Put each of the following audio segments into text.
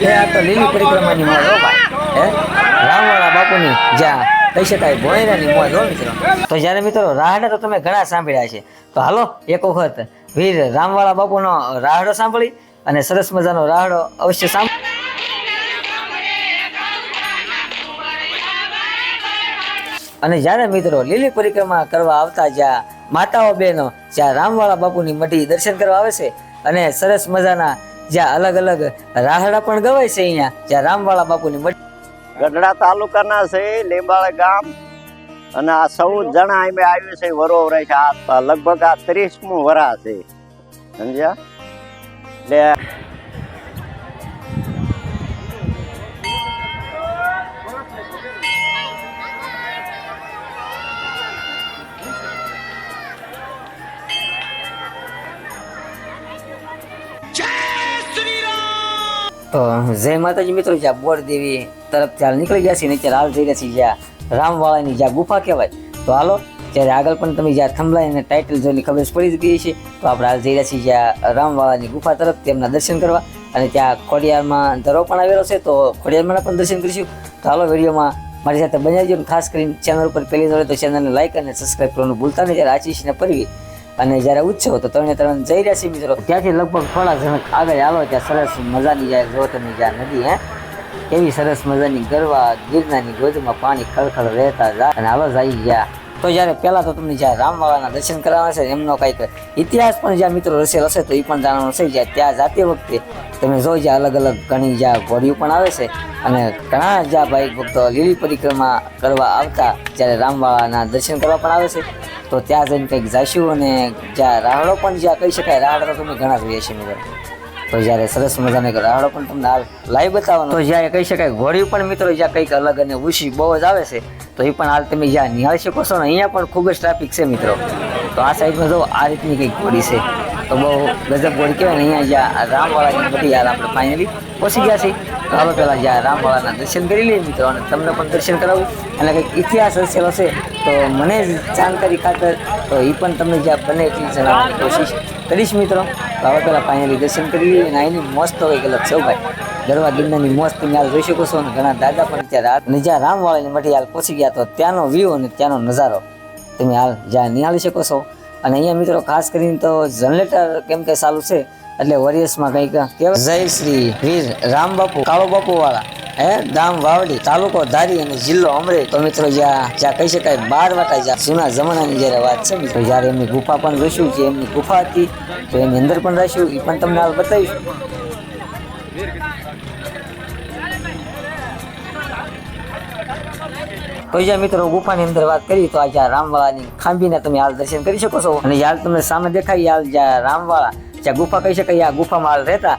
તો લીલી મિત્રો. રાહડા તો તમે ઘણા સાંભળ્યા છે. તો હાલો, એક વખત વીર રામવાળા બાપુનો રાહડો સાંભળી અને સરસ મજાનો રાહડો અવશ્ય સાંભળ અને જ્યારે મિત્રો લીલી પરિક્રમા કરવા આવતા જ્યાં માતાઓ બહેનો, જ્યાં રામવાળા બાપુની મઢી દર્શન કરવા આવે છે અને સરસ મજાના જ્યાં અલગ અલગ રાહડા પણ ગવાય છે અહીંયા, જ્યાં રામવાળા બાપુની ગઢડા તાલુકાના છે, લીંબાળ ગામ. અને આ સૌ જણા અમે આવ્યું છે વરો રહે છે. આ લગભગ આ ત્રીસમું વરા છે. સમજ્યા? એટલે જય માતાજી મિત્રો, જ્યાં બોર દેવી તરફ ચાલ નીકળી ગયા છે ને અત્યારે હાલ જઈ રહ્યા છીએ જ્યાં રામવાળાની જ્યાં ગુફા કહેવાય. તો હાલો, ત્યારે આગળ પણ તમે જ્યાં થંભલાય અને ટાઇટલ જોઈને ખબર પડી ગઈ છે તો આપણે હાલ જઈ રહ્યા છીએ જ્યાં રામવાળાની ગુફા તરફ તેમના દર્શન કરવા અને ત્યાં ખોડિયારમાં ધરો પણ આવેલો છે, તો ખોડિયારમાં પણ દર્શન કરીશું. તો હાલો, વિડીયોમાં મારી સાથે બનાવી દો ખાસ કરીને ચેનલ ઉપર પહેલી જોડે તો ચેનલને લાઇક અને સબસ્ક્રાઈબ કરવાનું ભૂલતા નહીં. જ્યારે આચીશને પરવી અને જ્યારે ઉછો તો ત્રણે ત્રણ જઈ રહ્યા છીએ મિત્રો. ત્યાંથી લગભગ થોડા જણ આગળ આવો ત્યાં સરસ મજાની જાય જો તમે જ્યાં નદી, હે? કેવી સરસ મજાની ગરવા, ગિરનારની ગોદમાં પાણી ખળખળ વહેતા જાય અને આવા જઈ ગયા. તો જ્યારે પહેલાં તો તમને જ્યાં રામવાળાના દર્શન કરાવવા છે, એમનો કંઈક ઇતિહાસ પણ જ્યાં મિત્રો રસેલ હશે, તો એ પણ જાણવાનું છે, જ્યાં ત્યાં જાતી વખતે તમે જો જ્યાં અલગ અલગ ઘણી જ્યાં ઘોડીઓ પણ આવે છે અને ઘણા જ્યાં ભાઈ ભક્તો લીલી પરિક્રમા કરવા આવતા, જ્યારે રામવાળાના દર્શન કરવા પણ આવે છે. તો ત્યાં જઈને કંઈક જઈશું અને જ્યાં રાહડો પણ જ્યાં કહી શકાય, રાહડો તો તમે ઘણા જોઈએ છીએ મિત્રો. તો જ્યારે સરસ મજાને રાહડો પણ તમને લાઈવ બતાવવાનો તો જ્યાં કહી શકાય ઘોડી પણ મિત્રો જ્યાં કંઈક અલગ અને ઉછી બહુ જ આવે છે, તો એ પણ હાલ તમે જ્યાં નિહાળી શકો છો ને, અહીંયા પણ ખૂબ જ ટ્રાફિક છે મિત્રો. તો આ સાઈડમાં જો આ રીતની કંઈક ઘોડી છે, તો બહુ ગજબ ઘોડી કહેવાય અહીંયા જ્યાં રામવાળાની બધી યાર આપણે ફાઇનલી પહોંચી ગયા છીએ. તો હવે પહેલાં જ્યાં રામવાળાના દર્શન કરી લઈએ મિત્રો, અને તમને પણ દર્શન કરાવું. અને કંઈક ઇતિહાસ હશેલો છે તો મને જાણકારી ખાતર, તો એ પણ તમને જ્યાં બને એટલી જણાવવાની કોશિશ કરીશ મિત્રો. તો હવે પહેલાં ફાઇનલી દર્શન કરી લઈએ અને અહીંની મસ્ત હોય કે છે ભાઈ. ગરવા ગિરનારની મસ્ત તમે હાલ જોઈ શકો છો અને ઘણા દાદા પણ ત્યાં અને જ્યાં રામવાળાની મઠી હાલ પહોંચી ગયા તો ત્યાંનો વ્યૂ અને ત્યાંનો નજારો. તમે હાલ જ્યાં નિહાળી શકો છો. અને અહીંયા મિત્રો ખાસ કરીને તો જનરેટર કેમ કે ચાલુ છે, એટલે વરિયસમાં કંઈક કહેવાય જય શ્રી વીર રામ બાપુ કાળો બાપુ વાળા હે? ગામ વાવડી, તાલુકો ધારી અને જિલ્લો અમરેલી. તો મિત્રો, જ્યાં જ્યાં કહી શકાય બાર વાટા જ્યાં જૂના જમાનાની જ્યારે વાત છે, મિત્રો, જ્યારે એમની ગુફા પણ જોઈશું જે એમની ગુફા હતી, તો એની અંદર પણ રહીશું એ પણ તમને હાલ બતાવીશું. તો જ્યાં મિત્રો ગુફાની અંદર વાત કરી, તો આ જ્યાં રામવાળાની ખાંભીને તમે હાલ દર્શન કરી શકો છો. અને હાલ તમને સામે દેખાય હાલ જ્યાં રામવાળા, જ્યાં ગુફા કહી શકાય આ ગુફામાં હાલ રહેતા.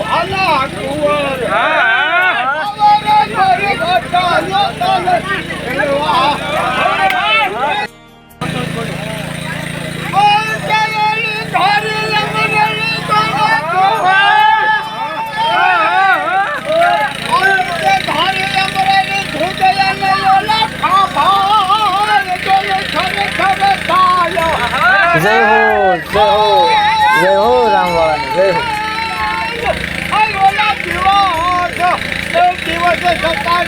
ભાલા કુંવર હા અમારા ઘરે ઘટા લોટા જય હો જય હો જય હો રામવાળાની જય હો.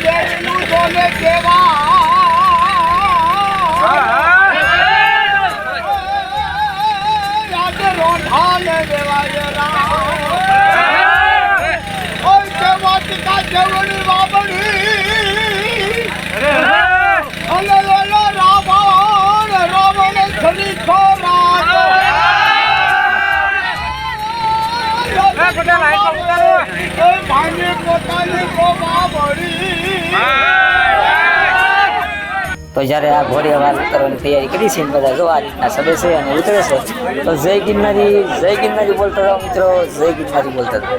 રાવણ રાવણ જોને ખોરા તો જ્યારે આ ઘોડી વાત કરવાની તૈયારી કરી છે બધા જો આ રીતના સબે છે અને ઉતરે છે, તો જય ગિરનારી જય ગિરનારી બોલતા રહો મિત્રો, જય ગિરનારી બોલતા રહો.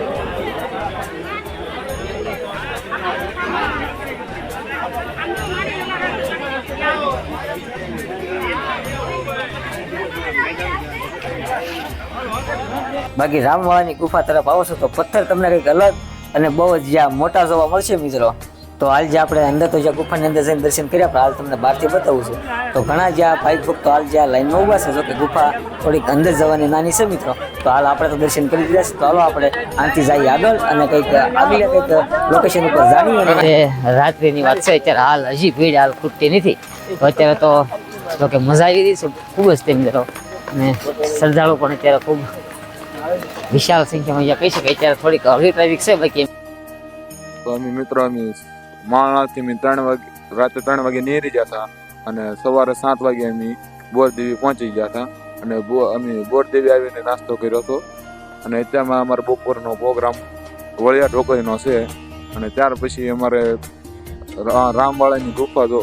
બાકી રામવાળાની ગુફા તરફ આવો છો તો પથ્થર તમને કંઈક અલગ અને બહુ જ જ્યાં મોટા જોવા મળશે મિત્રો, તો હાલ જે આપણે અંદર તો જ્યાં ગુફાની અંદર જઈને દર્શન કર્યા, પણ હાલ તમને બહારથી બતાવું છું. તો ઘણા જ્યાં ભાઈ ભક્તો હાલ જ્યાં લાઈનમાં ઊભા છે જો કે ગુફા થોડીક અંદર જવાની નાની છે મિત્રો, તો હાલ આપણે તો દર્શન કરી દીધા છે. તો હાલો આપણે આનાથી જઈએ આગળ અને કંઈક આગળ કંઈક લોકેશન ઉપર જાણીએ અને રાત્રિની વાત છે, અત્યારે હાલ હજી ભીડ હાલ ખૂટતી નથી. તો અત્યારે તો જો કે મજા આવી રહી છે, ખૂબ જ તે મિત્રો. અને શ્રદ્ધાળુ પણ અત્યારે ખૂબ વિશાળ સંખ્યામાં અહીંયા કહી શકાય અત્યારે થોડીક હળવી ટ્રાફિક છે, બાકી તો અમે મિત્રો, અમે માણાથી અમે ત્રણ વાગે, રાતે ત્રણ વાગે નીકળી ગયા હતા અને સવારે સાત વાગે અમે બોરદેવી પહોંચી ગયા હતા અને અમે બોરદેવી આવીને નાસ્તો કર્યો હતો. અને અત્યારમાં અમારો બપોરનો પ્રોગ્રામ વળિયા ઢોકળીનો છે. અને ત્યાર પછી અમારે રામવાળાની ગુફા જો,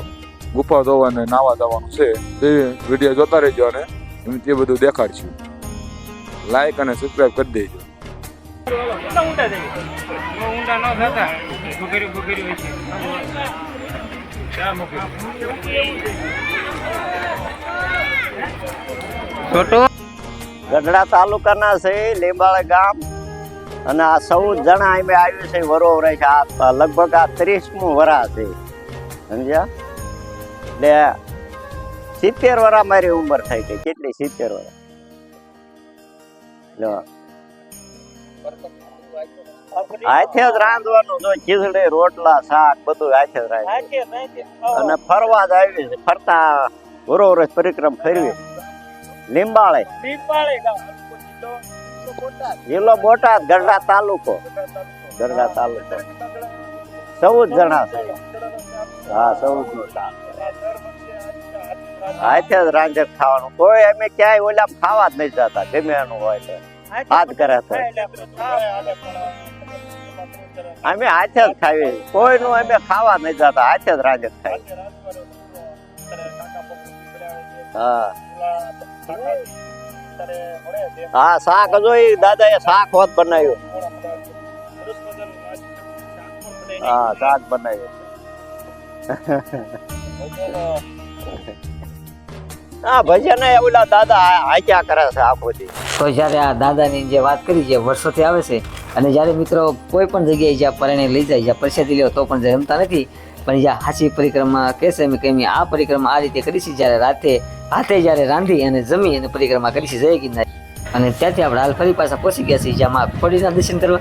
ગુફા જોવા અને નાવા જવાનું છે. તે વીડિયો જોતા રહેજો અને એમ તે બધું દેખાડશું. લાઈક અને સબસ્ક્રાઈબ કરી દેજો. ઊંડા ઊંડા ન થતા. બુકેરી બુકેરી છે. છોટો? ગઢડા તાલુકાના છે લીંબાળા ગામ. અને આ સૌ જણા અમે આવ્યું છે વરોવરે છે. આ લગભગ આ ત્રીસમું વરા છે. સમજ્યા? એટલે સિત્તેર વરા મારી ઉંમર થઈ ગઈ. કેટલી સિત્તેર વરા? હાથે જ રાંધવાનું જો ખીચડી રોટલા શાક બધું હાથે જ રાંધે. અને ફરવા જ આવી છે. ફરતા વરોવરે પરિક્રમ ફરવી લીંબાળે. જિલ્લો બોટાદ ગઢડા તાલુકો. ગઢડા તાલુકો. ચૌદ જણા છે. હા ચૌદ હાથે જ રાંધે ખાવાનું. કોઈ અમે ક્યાંય ઓલા ખાવા જ નહીં જતા ગમે એનું હોય તો. હાથ કરે તો. અમે હાથે જ ખાવી કોઈનું અમે ખાવા નહીં જતા હાથે જ રાંધે ખાઈ હા. હા શાક હજુ દાદા એ શાક હોત બનાવ્યું. હા શાક બનાવ્યું. હા ભજન ઓલા દાદા હાચ્યા કરે છે આખો દી? તો જ્યારે આ દાદાની જે વાત કરી છે, વર્ષોથી આવે છે, અને જ્યારે મિત્રો કોઈ પણ જગ્યાએ જ્યાં પરણે લઈ જાય, જ્યાં પ્રસાદી લ્યો, તો પણ જમતા નથી. પણ જ્યાં હાચી પરિક્રમા કહેશે, એમ કે આ પરિક્રમા આ રીતે કરીશી જ્યારે રાતે હાથે જ્યારે રાંધી અને જમી અને પરિક્રમા કરીશી જય ગિરનાર. અને ત્યાંથી આપણે હાલ ફરી પાછા પહોંચી ગયા છીએ, જ્યાં ખોડીના દર્શન કરવા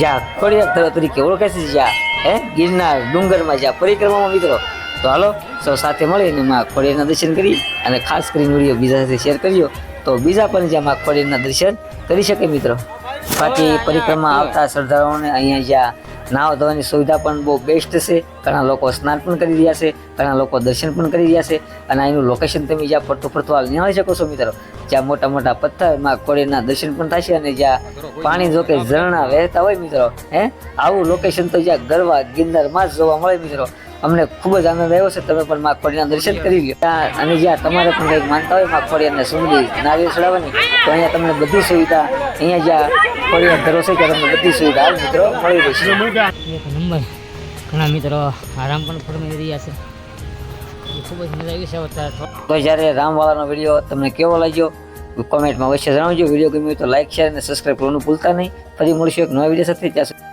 જ્યાં ખોડીના તરીકે ઓળખાય છે, જ્યાં, હે, ગિરનાર ડુંગરમાં જ્યાં પરિક્રમામાં મિત્રો તો હાલો સૌ સાથે મળીને માં ખોડિયારના દર્શન કરી અને ખાસ કરીને વીડિયો બીજા સાથે શેર કર્યો તો બીજા પણ જ્યાં માં ખોડિયારના દર્શન કરી શકે મિત્રો. બાકી પરિક્રમા આવતા શ્રદ્ધાળુઓને અહીંયા જ્યાં નાવ ધોવાની સુવિધા પણ બહુ બેસ્ટ છે. ઘણા લોકો સ્નાન પણ કરી રહ્યા છે ઘણા લોકો દર્શન પણ કરી રહ્યા છે અને અહીંનું લોકેશન તમે જ્યાં ફરતું ફરતું હાલ નિહાળી શકો છો મિત્રો. જ્યાં મોટા મોટા પથ્થરમાં કોળીના દર્શન પણ થશે અને જ્યાં પાણી જો કે ઝરણા વહેતા હોય મિત્રો, હે? આવું લોકેશન તો જ્યાં ગરવા ગિરનારમાં જ જોવા મળે મિત્રો. અમને ખૂબ જ આનંદ આવ્યો છે, તમે પણ માં ખોડિયાના દર્શન કરી લ્યો. અને જ્યાં તમારે પણ કંઈક માનતા હોયમાં અને સુંદરી નારિયેળ ચડાવવાની, તો અહીંયા તમને બધી સુવિધા, અહીંયા જ્યાં ખોડિયાર ધરો છે, ત્યાં તમને બધી સુવિધા મિત્રો, મળી રહેશે. નંબર. ઘણા મિત્રો આરામ પણ ફરમાઈ રહ્યા છે. ખૂબ જ મજા આવી છે તો. જ્યારે રામવાળાનો વીડિયો તમને કેવો લાગ્યો, કોમેન્ટમાં અવશ્ય જણાવજો. વીડિયો ગમ્યો તો લાઈક શેર અને સબસ્ક્રાઈબ કરવાનું ભૂલતા નહીં. ફરી મળશું એક નવા વીડિયો સાથે. ત્યાં સુધી